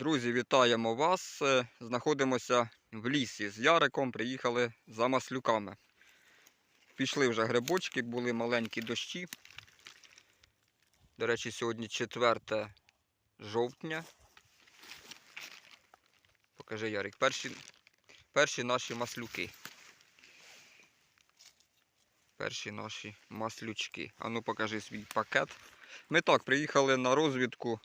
Друзі, вітаємо вас. Е, Знаходимося в лісі. З Яриком приїхали за маслюками. Пішли вже грибочки, були маленькі дощі. До речі, сьогодні 4 жовтня. Покажи, Ярик, перші, перші наші маслюки. Перші наші маслючки. Ану, покажи свій пакет. Ми так, приїхали на розвідку.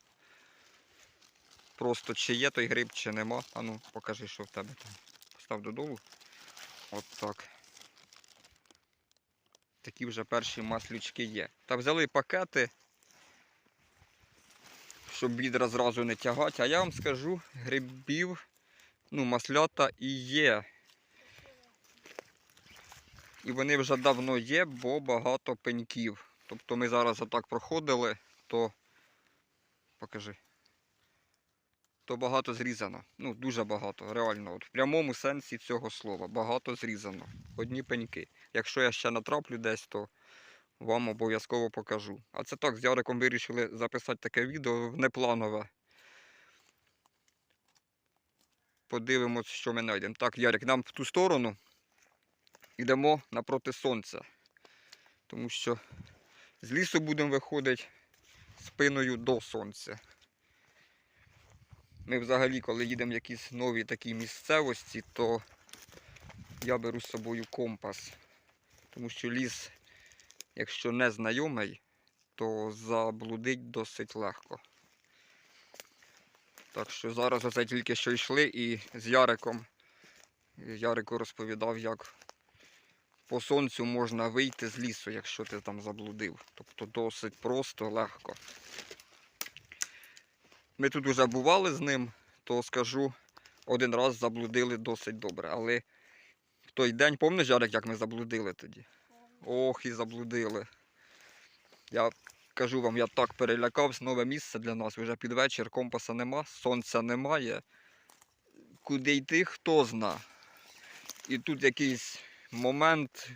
Просто чи є той гриб, чи нема. А ну, покажи, що в тебе там. Постав додолу. От так. Такі вже перші маслючки є. Та взяли пакети, щоб відра зразу не тягати. А я вам скажу, грибів, ну, маслята і є. І вони вже давно є, бо багато пеньків. Тобто ми зараз отак проходили, то покажи то багато зрізано. Ну, дуже багато, реально. От в прямому сенсі цього слова. Багато зрізано. Одні пеньки. Якщо я ще натраплю десь, то вам обов'язково покажу. А це так, з Яриком вирішили записати таке відео непланове. Подивимось, що ми знайдемо. Так, Ярик, нам в ту сторону йдемо напроти сонця. Тому що з лісу будемо виходити спиною до сонця. Ми взагалі, коли їдемо в якісь нові такі місцевості, то я беру з собою компас. Тому що ліс, якщо не знайомий, то заблудить досить легко. Так що зараз оце тільки що йшли і з Яриком. Ярику розповідав, як по сонцю можна вийти з лісу, якщо ти там заблудив. Тобто досить просто, легко. Ми тут вже бували з ним, то скажу, один раз заблудили досить добре. Але в той день, пам'ятаєш, Ярик, як ми заблудили тоді? Ох, і заблудили. Я кажу вам, я так перелякався, нове місце для нас. Вже під вечір компаса нема, сонця немає. Куди йти, хто зна. І тут якийсь момент,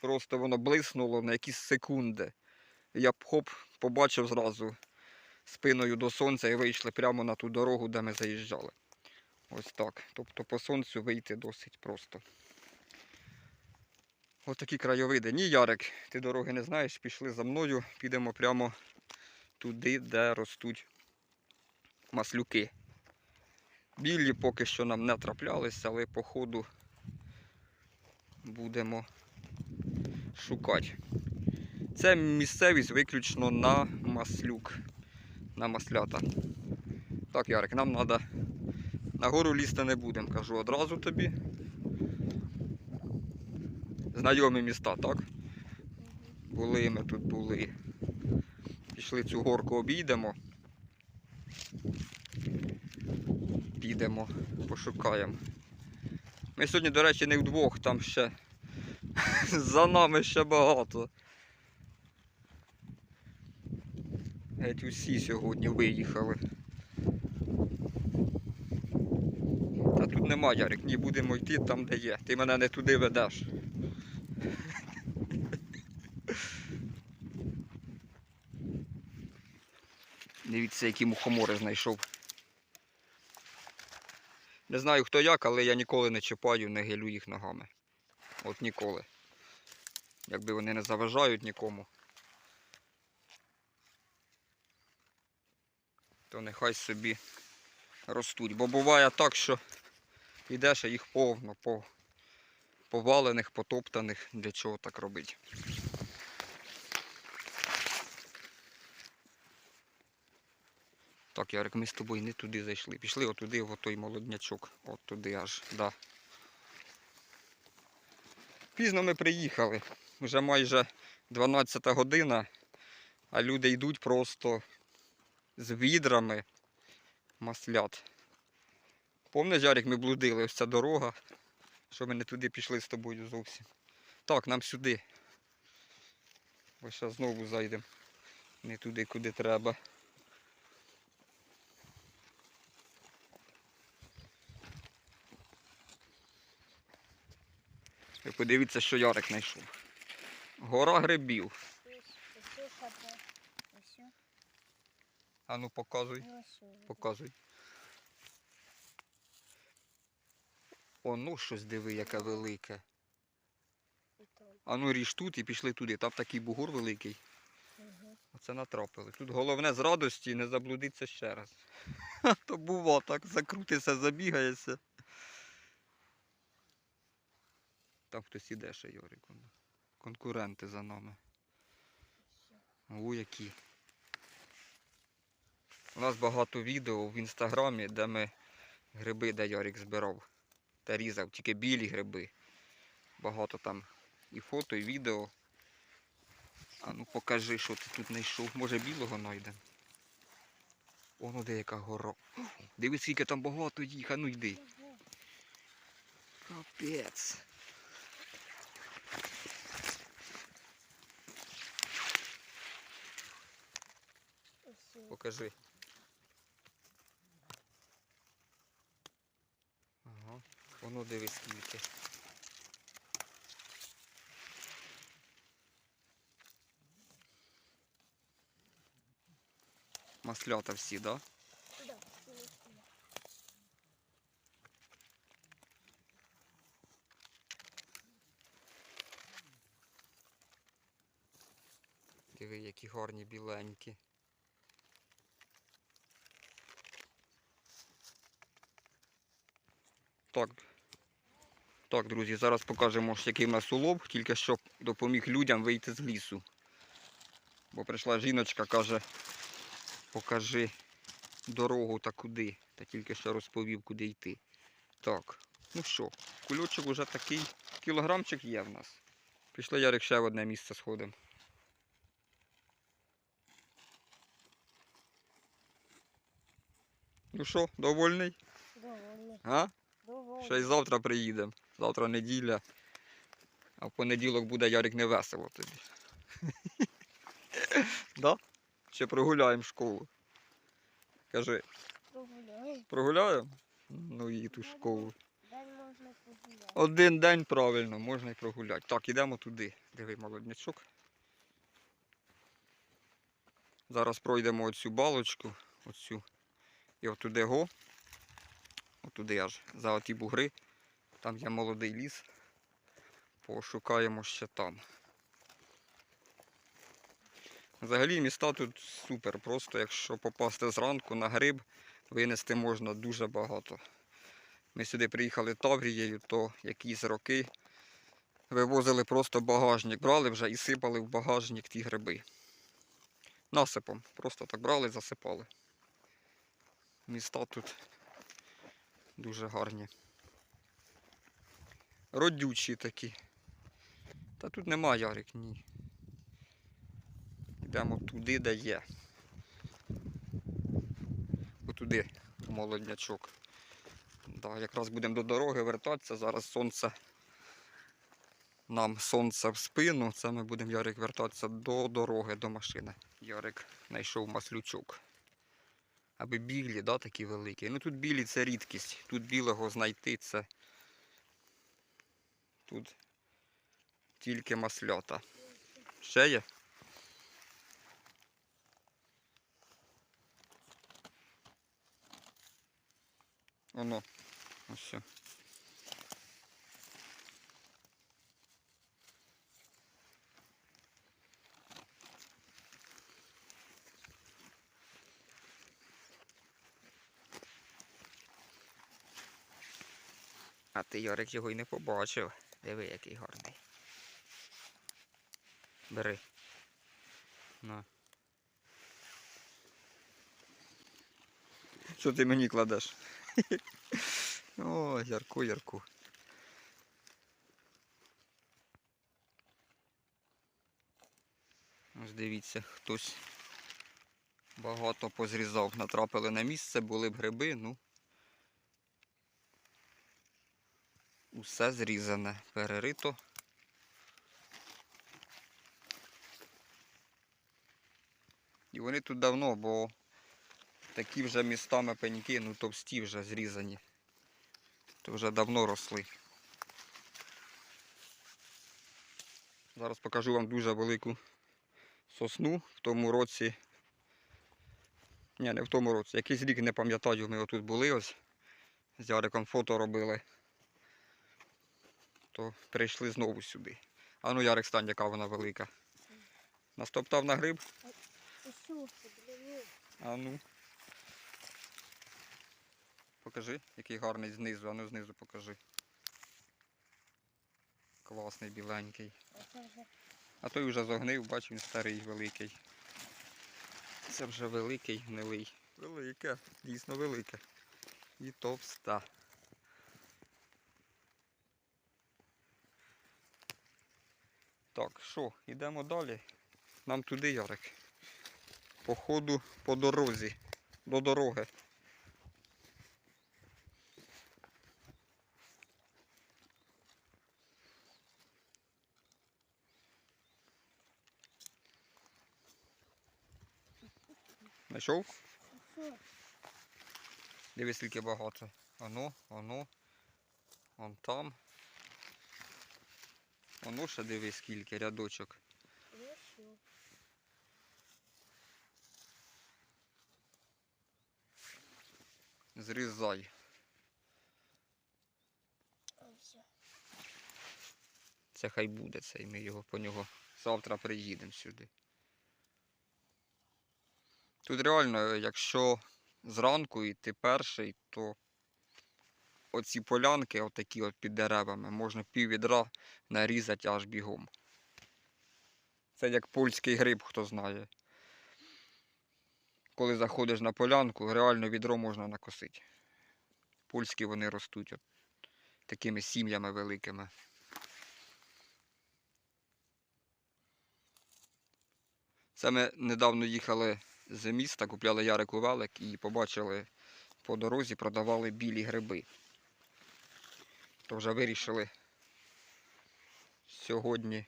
просто воно блиснуло на якісь секунди. Я б хоп, побачив зразу спиною до сонця і вийшли прямо на ту дорогу, де ми заїжджали. Ось так. Тобто по сонцю вийти досить просто. Ось такі краєвиди. Ні, Ярик, ти дороги не знаєш, пішли за мною, підемо прямо туди, де ростуть маслюки. Білі поки що нам не траплялися, але по ходу будемо шукати. Це місцевість виключно на маслюк на маслята. Так, Ярик, нам треба на гору лізти не будемо, кажу одразу тобі. Знайомі міста, так? Були ми тут були. Пішли цю горку обійдемо. Підемо, пошукаємо. Ми сьогодні, до речі, не вдвох, там ще за нами ще багато. Геть усі сьогодні виїхали. Та тут нема, Ярик, ні будемо йти там, де є. Ти мене не туди ведеш. Дивіться, які мухомори знайшов. Не знаю хто як, але я ніколи не чіпаю, не гилю їх ногами. От ніколи. Якби вони не заважають нікому. То нехай собі ростуть. Бо буває так, що йдеш, а їх повно, по повалених, потоптаних, для чого так робити. Так, Ярик, ми з тобою не туди зайшли. Пішли отуди, в той молоднячок. От туди аж, да. Пізно ми приїхали. Вже майже 12 година, а люди йдуть просто з відрами маслят. Помниш, Жарик, ми блудили, ось ця дорога, що ми не туди пішли з тобою зовсім. Так, нам сюди. Бо зараз знову зайдемо. Не туди, куди треба. Ви подивіться, що Ярик знайшов. Гора грибів. А ну показуй. Показуй. Оно щось диви, яке велике. А ну ріж тут і пішли туди. Там такий бугур великий. Оце натрапили. Тут головне з радості не заблудитися ще раз. То бува так, закрутися, забігаєшся. Там хтось іде ще, Йорик. Конкуренти за нами. У які. У нас багато відео в інстаграмі, де ми гриби, де Ярик збирав та різав, тільки білі гриби. Багато там і фото, і відео. А ну покажи, що ти тут знайшов. Може білого знайдемо. Воно деяка гора. Дивись, скільки там багато їх, а ну йди. Капець. Покажи. Воно дивись скільки. Маслята всі, да? Да. Диви, які гарні біленькі. Так. Так, друзі, зараз покажемо, який в нас улов, тільки щоб допоміг людям вийти з лісу. Бо прийшла жіночка, каже, покажи дорогу та куди. Та тільки що розповів, куди йти. Так, ну що, кульочок уже такий, кілограмчик є в нас. Пішли, Ярик, ще в одне місце сходимо. Ну що, довольний? Довольно. А? Довольно. Ще й завтра приїдемо. Завтра неділя. А в понеділок буде Ярик невесело тобі. да? Ще прогуляємо школу. Кажи, Прогуляй. прогуляємо? Ну і ту школу. День можна погуляти. Один день правильно, можна і прогуляти. Так, ідемо туди. Диви, молоднячок. Зараз пройдемо оцю балочку, оцю. І отуди го. Отуди аж за оті бугри. Там є молодий ліс. Пошукаємо ще там. Взагалі міста тут супер. Просто якщо попасти зранку на гриб, винести можна дуже багато. Ми сюди приїхали Таврією, то якісь роки вивозили просто багажник, брали вже і сипали в багажник ті гриби. Насипом. Просто так брали, засипали. Міста тут дуже гарні. Родючі такі. Та тут нема ярик, ні. Йдемо туди, де є. Отуди, молоднячок. Да, якраз будемо до дороги вертатися. Зараз сонце. Нам сонце в спину. Це ми будемо Ярик вертатися до дороги, до машини. Ярик знайшов маслючок. Аби білі, да, такі великі. Ну тут білі це рідкість. Тут білого знайти це. Тут тільки маслята. Ще є? Оно. Ось. все. А ти, Йорик, його й не побачив. Диви, який гарний. Бери. На. Що ти мені кладеш? О, ярку, ярку. Ось дивіться, хтось багато позрізав, натрапили на місце, були б гриби, ну. Усе зрізане, перерито. І вони тут давно, бо такі вже містами пеньки, ну товсті вже зрізані. То вже давно росли. Зараз покажу вам дуже велику сосну в тому році. Ні, не в тому році. Якийсь рік не пам'ятаю, ми отут були ось. З Яриком фото робили. То прийшли знову сюди. А ну, Ярик, стань, яка вона велика. Настоптав на гриб? А ну. Покажи, який гарний знизу, а ну знизу покажи. Класний, біленький. А той вже зогнив, бач, він старий, великий. Це вже великий, гнилий. Велике, дійсно велике. І товста. Так, що, йдемо далі. Нам туди, Ярик. По ходу по дорозі. До дороги. Знайшов? Дивись, скільки багато. Оно, оно. Вон там. Оно ще дивись, скільки рядочок. Ну? Зрізай. Це хай буде цей. Ми його по нього завтра приїдемо сюди. Тут реально, якщо зранку йти перший, то оці полянки, отакі от під деревами, можна пів відра нарізати аж бігом. Це як польський гриб, хто знає. Коли заходиш на полянку, реально відро можна накосити. Польські вони ростуть от, такими сім'ями великими. Це ми недавно їхали з міста, купляли Ярику велик і побачили по дорозі продавали білі гриби. То вже вирішили сьогодні.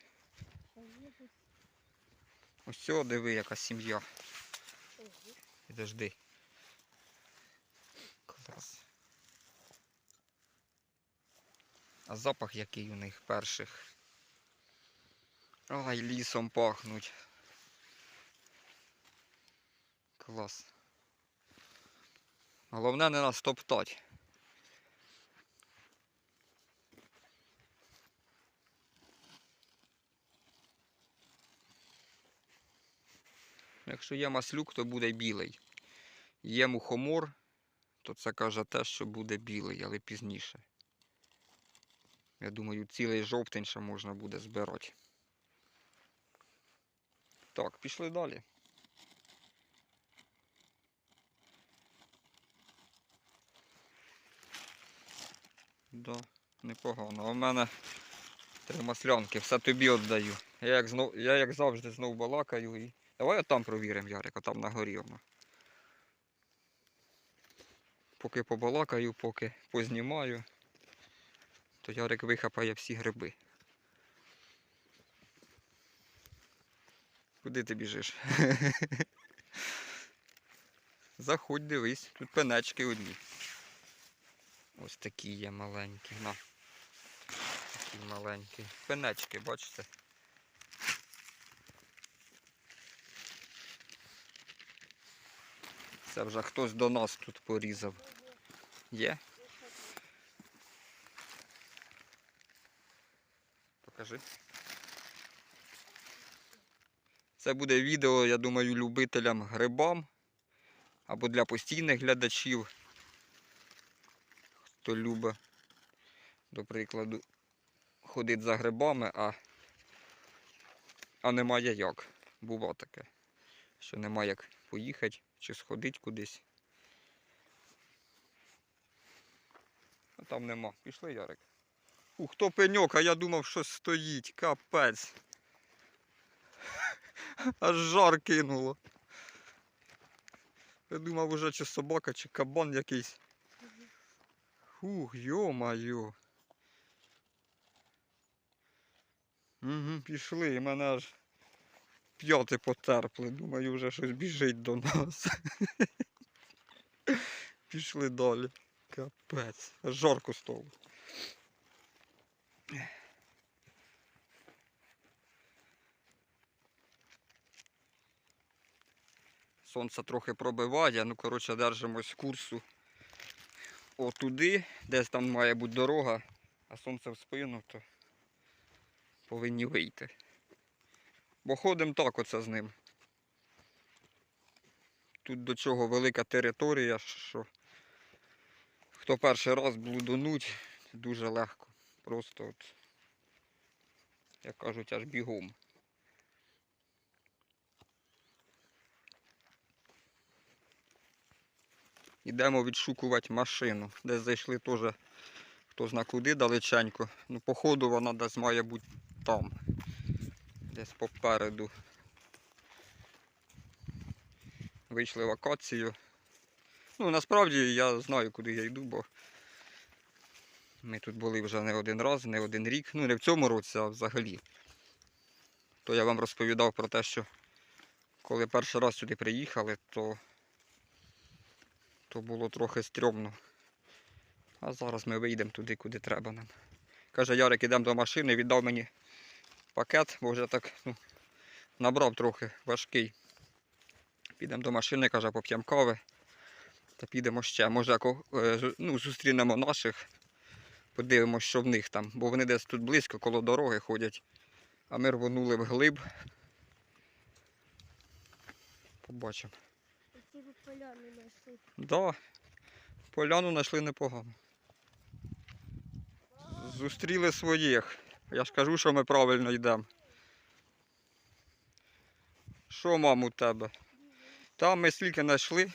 Ось диви, яка сім'я. Підожди. Клас. А запах який у них перших. Ай, лісом пахнуть. Клас. Головне не нас топтать. Якщо є маслюк, то буде білий. Є мухомор, то це каже те, що буде білий, але пізніше. Я думаю, цілий жовтень ще можна буде збирати. Так, пішли далі. Да, непогано. А в мене три маслянки, все тобі віддаю. Я як, знов, я як завжди знов балакаю і. Давай там провіримо, Ярик, а там на горі воно. Поки побалакаю, поки познімаю, то Ярик вихапає всі гриби. Куди ти біжиш? Заходь, дивись, тут пенечки одні. Ось такі є маленькі. На. Такі маленькі. Пенечки, бачите? Це вже хтось до нас тут порізав. Є? Покажи. Це буде відео, я думаю, любителям грибам або для постійних глядачів хто любить, до прикладу, ходить за грибами, а, а немає як. Бува таке, що немає як поїхати чи сходити кудись. А там нема. Пішли, Ярик. Ух, то пеньок, а я думав, що стоїть. Капець. Аж жар кинуло. Я думав уже чи собака, чи кабан якийсь. Фух, йо-майо. Угу, пішли, мене аж п'яти потерпли. Думаю, вже щось біжить до нас. Пішли далі. Капець. Жарко стало. Сонце трохи пробиває, ну коротше держимось курсу отуди, десь там має бути дорога, а сонце в спину, то повинні вийти. Бо ходимо так оце з ним. Тут до чого велика територія, що хто перший раз блудонуть, дуже легко. Просто от, як кажуть, аж бігом. Йдемо відшукувати машину. Десь зайшли теж хто зна куди далеченько. Ну, походу вона десь має бути там. Десь попереду. Вийшли в акацію. Ну, насправді я знаю, куди я йду, бо ми тут були вже не один раз, не один рік. Ну, не в цьому році, а взагалі. То я вам розповідав про те, що коли перший раз сюди приїхали, то, то було трохи стрьомно. А зараз ми вийдемо туди, куди треба нам. Каже, Ярик, ідемо до машини, віддав мені пакет, бо вже так ну, набрав трохи важкий. Підемо до машини, каже, поп'ємо кави. Та підемо ще. Може, е, ну, зустрінемо наших, подивимося, що в них там. Бо вони десь тут близько, коло дороги ходять. А ми рвонули вглиб. Побачимо. Які ви знайшли. Да, поляну знайшли непогано. Зустріли своїх. Я ж кажу, що ми правильно йдемо. Що, мам, у тебе? Там ми стільки знайшли.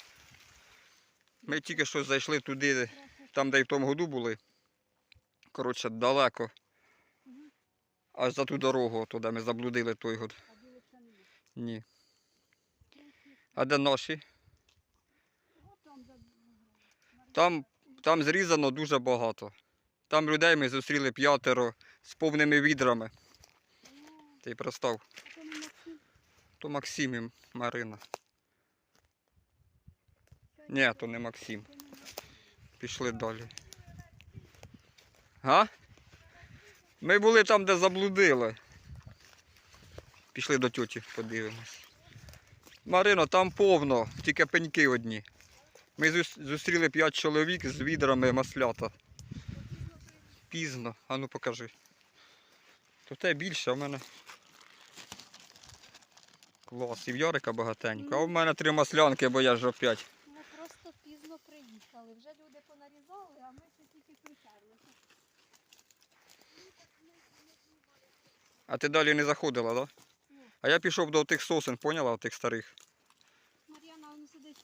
Ми тільки що зайшли туди, там, де й в тому году були. Коротше, далеко. Аж за ту дорогу, туди ми заблудили той год. Ні. А де наші? Там, там зрізано дуже багато. Там людей ми зустріли п'ятеро з повними відрами. Ти й простав. То Максим і Марина. Ні, то не Максим. Пішли далі. Га? Ми були там, де заблудили. Пішли до тьоті, подивимось. Марино, там повно, тільки пеньки одні. Ми зустріли п'ять чоловік з відрами маслята. Пізно. А ну покажи. То те більше, а в мене. Клас, і в Ярика багатенько. А в мене три маслянки, бо я ж опять. Ми просто пізно приїхали. Вже люди понарізали, а ми ще тільки притерлися. А ти далі не заходила, так? Да? А я пішов до тих сосен, поняла, тих старих.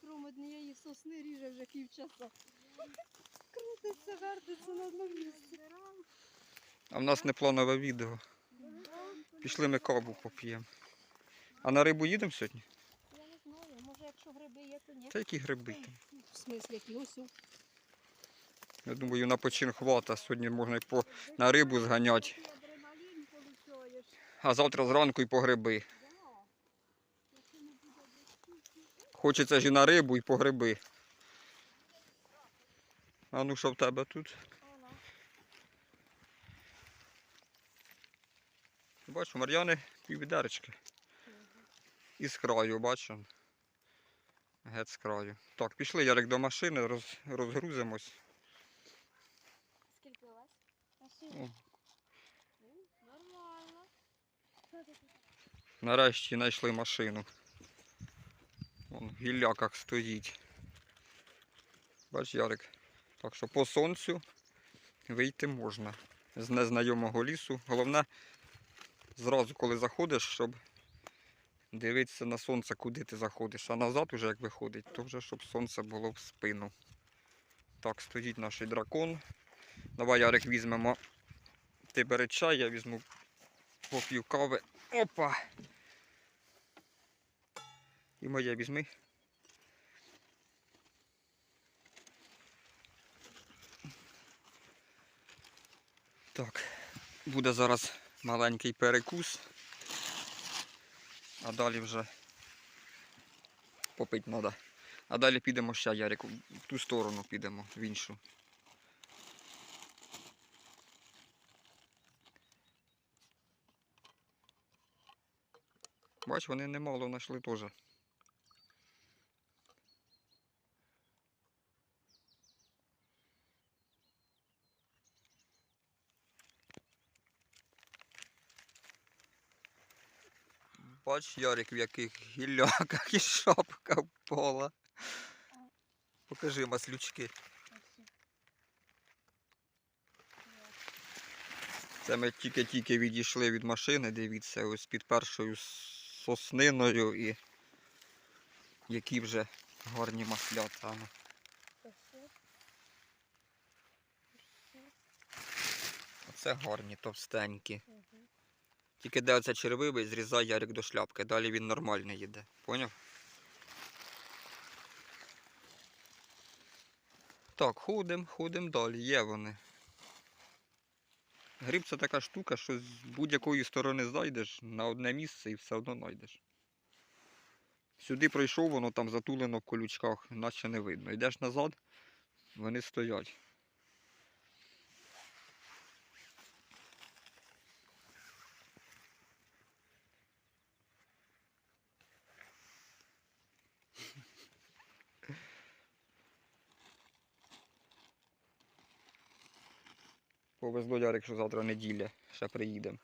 Кром однієї сосни, ріже вже півчаса. Крутиться, вертиться на одному місці. А в нас не планове відео. Пішли ми каву поп'ємо. А на рибу їдемо сьогодні? Я не знаю, може якщо гриби є, то ні. Та які гриби там? В смислі, які ось. Я думаю, на почин хвата. Сьогодні можна і по... на рибу зганяти. Адреналін получаєш. А завтра зранку і по гриби. Хочеться ж і на рибу, і по гриби. А ну що в тебе тут? Бачу, Мар'яни піввідеречки. І з краю, бачу. Геть з краю. Так, пішли, Ярик, до машини, роз... розгрузимось. Скільки у вас? О. Ну, Нормально. Нарешті знайшли машину. Вон гілля як стоїть. Бач, Ярик. Так що по сонцю вийти можна з незнайомого лісу. Головне, зразу коли заходиш, щоб дивитися на сонце, куди ти заходиш. А назад уже як виходить, то вже щоб сонце було в спину. Так, стоїть наш дракон. Давай, Ярик, візьмемо. Ти бери чай, я візьму попів кави. Опа! І моє візьми. Так, буде зараз маленький перекус, а далі вже попити треба. А далі підемо ще, Ярику, в ту сторону підемо, в іншу. Бач, вони немало знайшли теж. Бач, Ярик, в яких гілляках і шапка впала. Покажи маслючки. Це ми тільки-тільки відійшли від машини, дивіться, ось під першою сосниною і які вже гарні маслята. Оце гарні, товстенькі. Тільки де оце червивий, зрізай Ярик до шляпки, далі він нормально їде. Поняв? Так, ходим, ходим далі, є вони. Гриб це така штука, що з будь-якої сторони зайдеш на одне місце і все одно знайдеш. Сюди пройшов, воно там затулено в колючках, наче не видно. Йдеш назад, вони стоять. Повезло Ярик, що завтра неділя, ще приїдемо.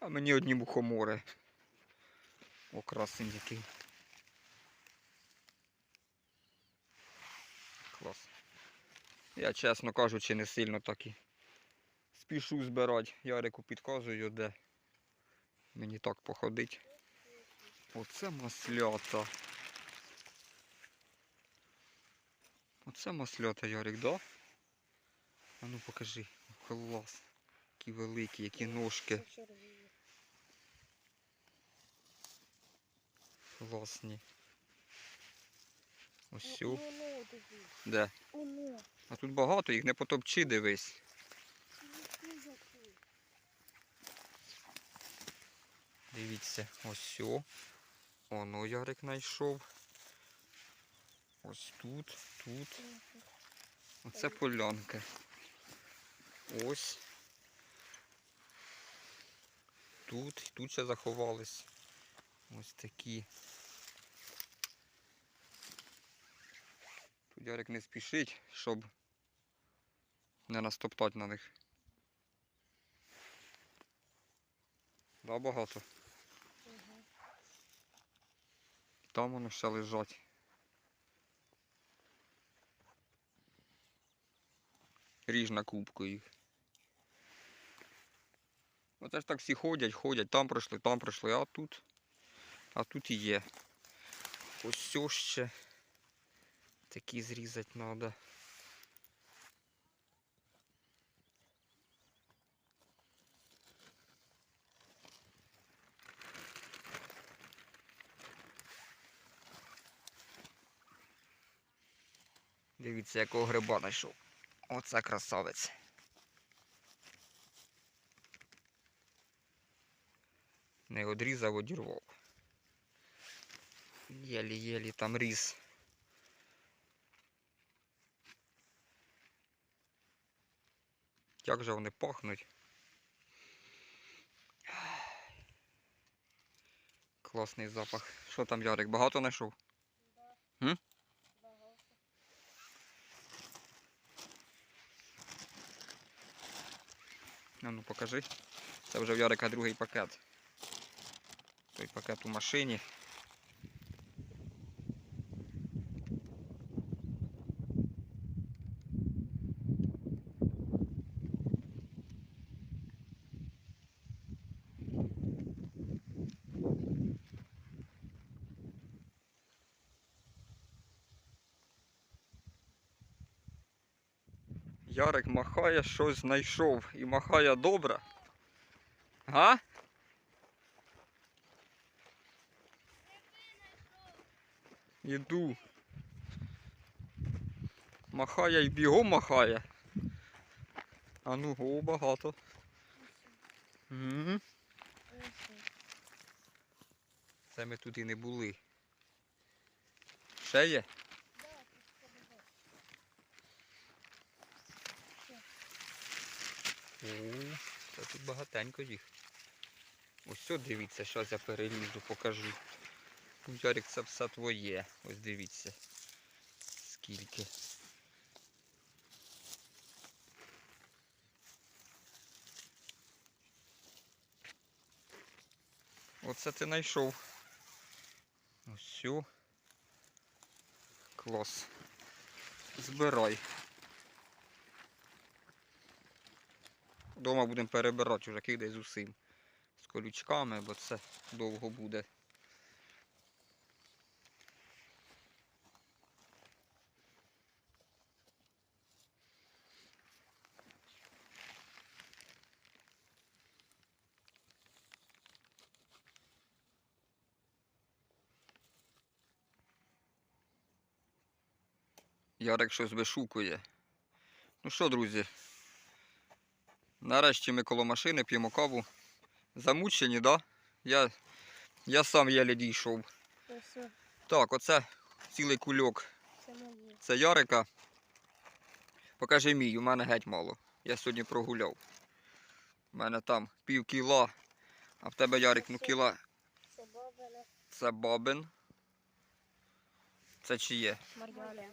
А мені одні мухомори. О, красень який. Клас. Я, чесно кажучи, не сильно так і спішу збирати. Ярику підказую, де мені так походить. Оце маслята. Оце маслята, Ярик, да? А ну покажи. Клас. Які великі, які ножки. Класні. Ось сю. Де? А тут багато, їх не потопчи, дивись. Дивіться, ось. Оно Ярик знайшов. Ось тут, тут. Оце полянка. Ось. Тут, тут ще заховались. Ось такі. Тут Ярик не спішить, щоб не настоптати на них. Да, багато. Там воно ще лежать. Ріж на кубку їх. Оце ж так всі ходять, ходять, там пройшли, там пройшли, а тут. А тут і є. Ось ще. Такі зрізати треба. Дивіться, якого гриба знайшов. Оце красавець. Не одрізав, одірвав. Єлі-єлі там ріс. Як же вони пахнуть. Класний запах. Що там, Ярик, багато знайшов? М? А ну покажи. Це вже в Ярика другий пакет. Той пакет у машині. Ярик махає, щось знайшов і махає добре. Га? Іду. Махає і бігом махає. А ну, о, багато. Це ми тут і не були. Ще є? Це тут багатенько їх. Ось о, дивіться, зараз я перелізу, покажу. Ярик, це все твоє. Ось дивіться. Скільки. Оце ти знайшов. Ось. Клас. Збирай. Дома будемо перебирати вже кидай з усім. З колючками, бо це довго буде. Ярик щось вишукує. Ну що, друзі? Нарешті ми коло машини п'ємо каву. Замучені, да? Я, я сам єлі дійшов. Так, оце цілий кульок. це Ярика. Покажи мій, у мене геть мало. Я сьогодні прогуляв. У мене там пів кіла, а в тебе Ярик, ну кіла. Це бабин. Це чиє? Мар'яна.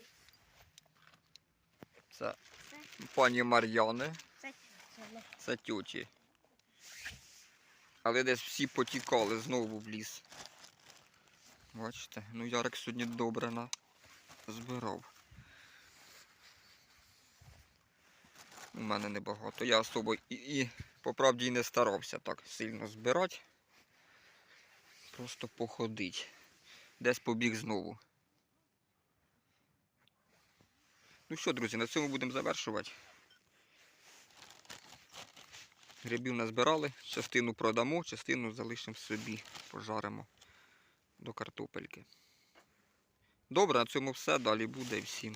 Це пані Мар'яни. Це. Тьоті. Але десь всі потікали знову в ліс. Бачите, ну Ярик сьогодні добре на... збирав. У мене небагато. Я особо і, і по правді і не старався так сильно збирати. Просто походить. Десь побіг знову. Ну що, друзі, на цьому будемо завершувати. Грибів назбирали, частину продамо, частину залишимо собі, пожаримо до картопельки. Добре, на цьому все. Далі буде всім